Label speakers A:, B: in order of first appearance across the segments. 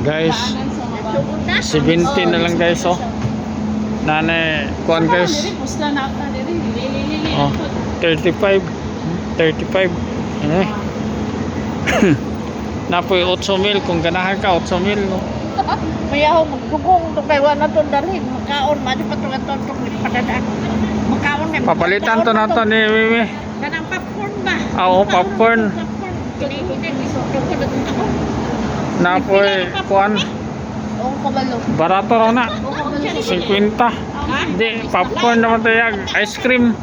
A: Guys, 70 na lang guys oh. Nanay, kuan guys. Oh, 35. 35. Eh. Napoy 8 mil kung ganahan ka 8 mil no.
B: Mayaw magdugong to kay wala to dalhin makaon madi pa to to padadaan. Makaon may
A: Papalitan to nato ni Mimi.
B: kanang popcorn ba?
A: Ah, oo, popcorn.
B: Isuto ko na to.
A: Napoy kuan
B: Oo kabalo.
A: barato raw na.
B: Oo kabalo.
A: 50. Hindi, popcorn naman tayo. Ice cream.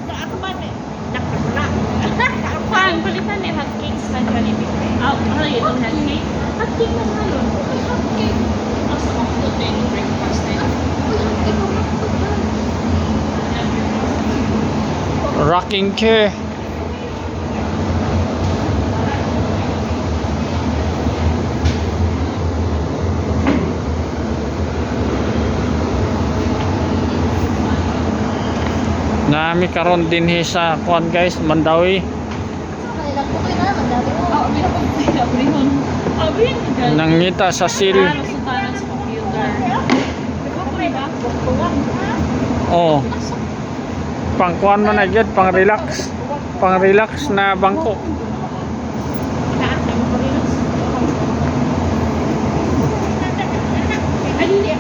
C: Kuan palitan ni hot cakes kan kani bigay. Ah, ano yun hot cake? Hot cake na nga yun. Hot cake. Asa ko to din breakfast din.
A: Rocking chair. Nami karon din he sa kuan guys, Mandawi. Nangita sa sil. Oh. Pangkuan man na jud, pang relax. Pang relax na bangko. Ay, hindi